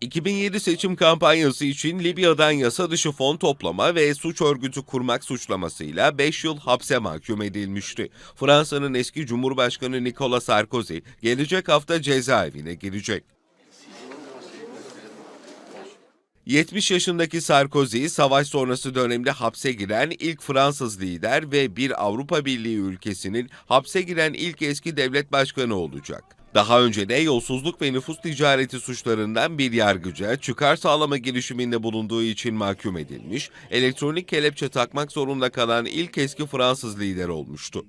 2007 seçim kampanyası için Libya'dan yasa dışı fon toplama ve suç örgütü kurmak suçlamasıyla 5 yıl hapse mahkum edilmişti. Fransa'nın eski Cumhurbaşkanı Nicolas Sarkozy gelecek hafta cezaevine girecek. 70 yaşındaki Sarkozy, savaş sonrası dönemde hapse giren ilk Fransız lider ve bir Avrupa Birliği ülkesinin hapse giren ilk eski devlet başkanı olacak. Daha önce de yolsuzluk ve nüfus ticareti suçlarından bir yargıca çıkar sağlama girişiminde bulunduğu için mahkum edilmiş, elektronik kelepçe takmak zorunda kalan ilk eski Fransız lider olmuştu.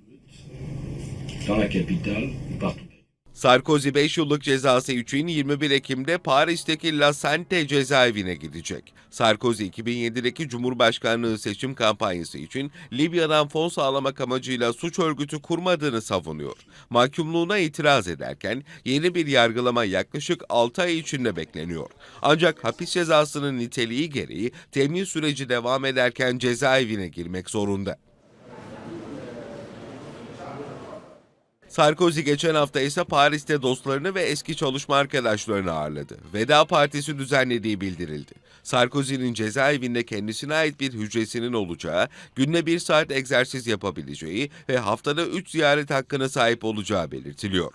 dans la capitale ou partout. Sarkozy 5 yıllık cezası için 21 Ekim'de Paris'teki La Sante cezaevine gidecek. Sarkozy 2007'deki Cumhurbaşkanlığı seçim kampanyası için Libya'dan fon sağlamak amacıyla suç örgütü kurmadığını savunuyor. Mahkumluğuna itiraz ederken yeni bir yargılama yaklaşık 6 ay içinde bekleniyor. Ancak hapis cezasının niteliği gereği temin süreci devam ederken cezaevine girmek zorunda. Sarkozy geçen hafta ise Paris'te dostlarını ve eski çalışma arkadaşlarını ağırladı. Veda Partisi düzenlediği bildirildi. Sarkozy'nin cezaevinde kendisine ait bir hücresinin olacağı, günde bir saat egzersiz yapabileceği ve haftada üç ziyaret hakkına sahip olacağı belirtiliyor.